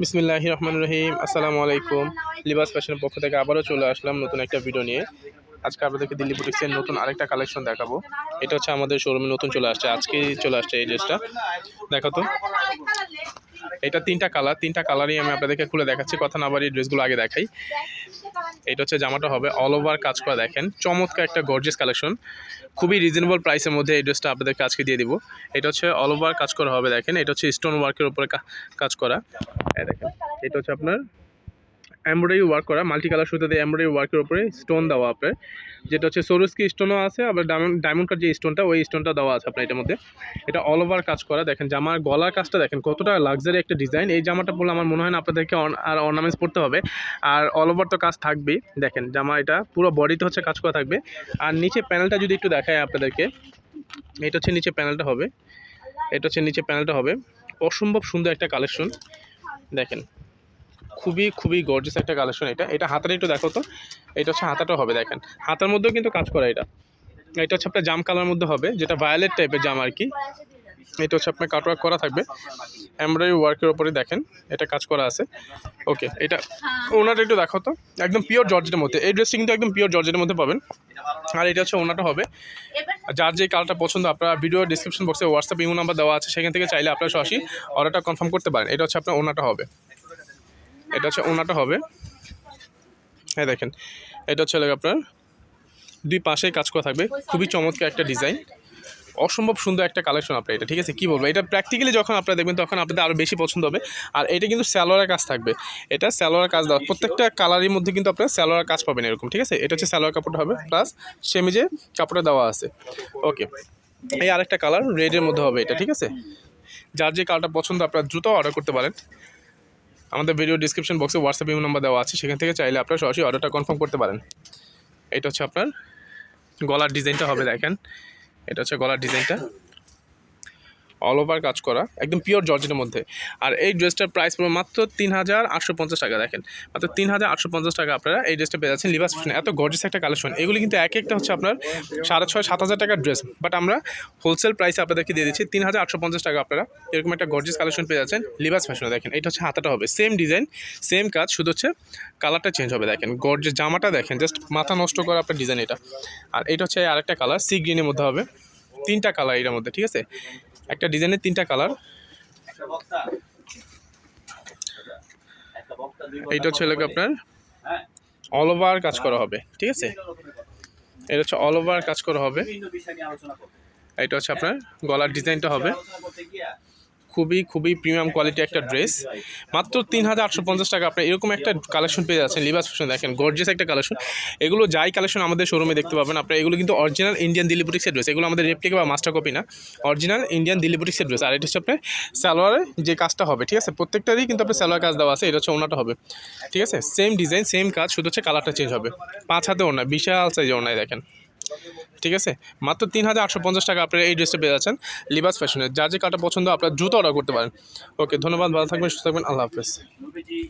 বিসমিল্লাহ রহমান রহিম, আসসালামু আলাইকুম। লিবাস ফ্যাশনের পক্ষ থেকে আবারও চলে আসলাম নতুন একটা ভিডিও নিয়ে। আজকে আপনাদেরকে দিল্লি বুটিক্সের নতুন আরেকটা কালেকশন দেখাবো। এটা হচ্ছে আমাদের শোরুমে নতুন চলে আসছে। আজকে চলে আসছে এই ড্রেসটা দেখো তো। এটা তিনটা কালার তিনটা কালারই আমি আপনাদেরকে খুলে দেখাচ্ছি। কথা না বাড়ি ড্রেসগুলো আগে দেখাই। এটা হচ্ছে জামাটা হবে অল ওভার কাজ করা, দেখেন। চমৎকার একটা গর্জিয়াস কালেকশন খুবই রিজনেবল প্রাইসের মধ্যে এই ড্রেসটা আপনাদেরকে আজকে দিয়ে দিব। এটা হচ্ছে অল ওভার কাজ করা হবে, দেখেন। এটা হচ্ছে স্টোন ওয়ার্কের উপরে কাজ করা। দেখেন, এটা হচ্ছে আপনার এমব্রয়ডারি ওয়ার্ক করা মাল্টি কালার সুতো দিয়ে এমব্রয়ডারি ওয়ার্কের উপরে স্টোন দেওয়া আপনার যেটা হচ্ছে সরুস্কি স্টোনও আছে, আবার ডায়মন্ড ডায়মন্ড কাট যে স্টোনটা ওই স্টোনটা দেওয়া আছে আপনার এটার মধ্যে। এটা অল ওভার কাজ করা, দেখেন জামার গলার কাজটা দেখেন, কতটা লাক্সারি একটা ডিজাইন এই জামাটা পরলে আমার মনে হয় না আপনাদেরকে আর অর্নামেন্টস পড়তে হবে। আর অল ওভার তো কাজ থাকবেই, দেখেন জামা এটা পুরো বডিতে হচ্ছে কাজ করা থাকবে। আর নিচে প্যানেলটা যদি একটু দেখায় আপনাদেরকে, এটা হচ্ছে নিচে প্যানেলটা হবে। এটা হচ্ছে নিচে প্যানেলটা হবে। অসম্ভব সুন্দর একটা কালেকশন দেখেন। খুবই খুবই গর্জিয়াস একটা কালেকশন এটা। এটা হাতাটা একটু দেখো তো। এটা হচ্ছে হাতাটা হবে, দেখেন। হাতার মধ্যেও কিন্তু কাজ করা এটা। এটা হচ্ছে আপনার জাম কালার মধ্যে হবে, যেটা ভায়োলেট টাইপের জাম আর কি। এটা হচ্ছে আপনার কাটওয়ার্ক করা থাকবে। এমব্রয়ডারি ওয়ার্কের ওপরে দেখেন, এটা কাজ করা আছে। ওকে এটা ওনাটা একটু দেখো তো। একদম পিওর জর্জের মধ্যে। এই ড্রেসটি কিন্তু একদম পিওর জর্জের মধ্যে পাবেন। আর এটা হচ্ছে ওনাটা হবে। যার যে কালারটা পছন্দ, আপনারা ভিডিও ডিসক্রিপশন বক্সে হোয়াটসঅ্যাপ ইমো নাম্বার দেওয়া আছে, সেখান থেকে চাইলে আপনারা সরাসরি অর্ডারটা কনফার্ম করতে পারেন। এটা হচ্ছে আপনার ওনাটা হবে। এটা হচ্ছে ওনাটা হবে। হ্যাঁ দেখেন, এটা হচ্ছে আপনার দুই পাশেই কাজ করা থাকবে। খুবই চমৎকার একটা ডিজাইন। অসম্ভব সুন্দর একটা কালেকশন আপনার এটা, ঠিক আছে? কী বলব? এটা প্র্যাকটিক্যালি যখন আপনারা দেখবেন, তখন আপনাদের আরও বেশি পছন্দ হবে। আর এটা কিন্তু স্যালোয়ারের কাজ থাকবে। এটা স্যালোয়ার কাজ দেওয়া। প্রত্যেকটা কালারের মধ্যে কিন্তু আপনারা স্যালোয়ার কাজ পাবেন এরকম, ঠিক আছে? এটা হচ্ছে স্যালোয়ার কাপড়টা হবে প্লাস সেমিজে কাপড়টা দেওয়া আছে। ওকে এই আরেকটা কালার রেডের মধ্যে হবে এটা, ঠিক আছে? যার যে কালারটা পছন্দ, আপনারা দ্রুত অর্ডার করতে পারেন। আমাদের ভিডিও ডিসক্রিপশন বক্সে হোয়াটসঅ্যাপ ইমো নাম্বার দেওয়া আছে। সেখান থেকে চাইলে আপনারা সরাসরি অর্ডারটা কনফার্ম করতে পারেন। এটা হচ্ছে আপনার গলার ডিজাইনটা হবে, দেখেন। এটা হচ্ছে গলার ডিজাইনটা অল ওভার কাজ করা, একদম পিওর জর্জেটের মধ্যে। আর এই ড্রেসটার প্রাইস পড়বে মাত্র তিন হাজার আটশো পঞ্চাশ টাকা, দেখেন। মাত্র তিন হাজার আটশো পঞ্চাশ টাকা আপনারা এই ড্রেসটা পেয়ে যাচ্ছেন লিবাস ফ্যাশন এত গর্জিয়াস একটা কালেকশন এগুলি কিন্তু এক একটা হচ্ছে আপনার সাড়ে ছয়, সাত হাজার টাকার ড্রেস বাট আমরা হোলসেল প্রাইসে আপনাদেরকে দিয়ে দিচ্ছি তিন হাজার আটশো পঞ্চাশ টাকা আপনারা। এরকম একটা গর্জিয়াস কালেকশন পেয়ে যাচ্ছেন লিবাস ফ্যাশনে দেখেন। এটা হচ্ছে হাতাটা হবে। সেম ডিজাইন সেম কাজ, শুধু হচ্ছে কালারটা চেঞ্জ হবে, দেখেন। গর্জিয়াস জামাটা, দেখেন জাস্ট মাথা নষ্ট করা আপনার ডিজাইন এটা। আর এটা হচ্ছে আরেকটা কালার সি গ্রিনের মধ্যে হবে। তিনটা কালার এটার মধ্যে, ঠিক আছে? একটা ডিজাইনের তিনটা কালার। এইটা হচ্ছে লোক আপনার? অল ওভার কাজ করা হবে ঠিক আছে? এটা হচ্ছে অল ওভার কাজ করা হবে। এটা হচ্ছে আপনার গলার ডিজাইনটা হবে। খুবই খুবই প্রিমিয়াম কোয়ালিটি একটা ড্রেস মাত্র তিন হাজার আটশো পঞ্চাশ টাকা। আপনার এরকম একটা কালেকশন পেয়ে যাচ্ছেন লিবাস ফ্যাশন দেখেন গর্জিয়াস একটা কালেকশন এগুলো যাই কালেকশন আমাদের শোরুমে দেখতে পাবেন, আপনার এগুলো কিন্তু অরিজিনাল ইন্ডিয়ান দিল্লি বুটিক্সের ড্রেস এগুলো আমাদের রেপ্লিকা বা মাস্টার কপি না অরিজিনাল ইন্ডিয়ান দিল্লি বুটিক্সের ড্রেস আর এটা হচ্ছে আপনার সালোয়ারে যে কাজটা হবে, ঠিক আছে? প্রত্যেকটারই কিন্তু আপনার সালোয়ার কাজ দেওয়া আছে, এটা হচ্ছে ওনাটা হবে, ঠিক আছে? সেম ডিজাইন সেম কাজ, শুধু হচ্ছে কালারটা চেঞ্জ হবে। পাঁচ হাতে ওনা বিশাল সাইজে ওনায় দেখেন। ঠিক আছে? মাত্র তিন হাজার আটশো পঞ্চাশ টাকা আপনারা এই ড্রেসটা পেয়ে যাচ্ছেন। লিবাস ফ্যাশনের যা যে কাটা পছন্দ আপনারা জুতো অর্ডার করতে পারেন। ওকে ধন্যবাদ, ভালো থাকবেন, সুস্থ থাকবেন, আল্লাহ হাফেজ।